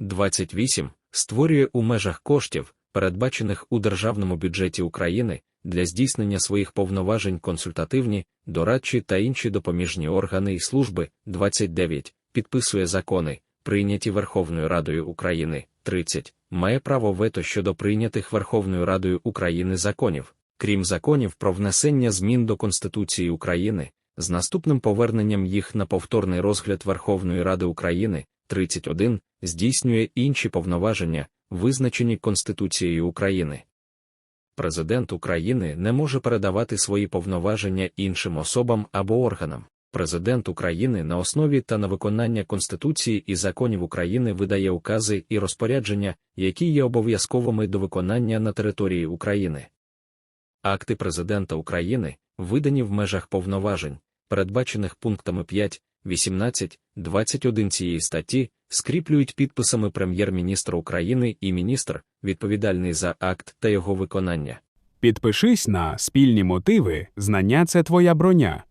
28 створює у межах коштів, передбачених у державному бюджеті України, для здійснення своїх повноважень консультативні, дорадчі та інші допоміжні органи і служби. 29 підписує закони, прийняті Верховною Радою України. 30 має право вето щодо прийнятих Верховною Радою України законів, крім законів про внесення змін до Конституції України, з наступним поверненням їх на повторний розгляд Верховної Ради України. 31 здійснює інші повноваження, визначені Конституцією України. Президент України не може передавати свої повноваження іншим особам або органам. Президент України на основі та на виконання Конституції і законів України видає укази і розпорядження, які є обов'язковими до виконання на території України. Акти Президента України, видані в межах повноважень, передбачених пунктами 5, 18, 21 цієї статті, скріплюють підписами Прем'єр-міністра України і міністр, відповідальний за акт та його виконання. Підпишись на спільні мотиви, знання це твоя броня.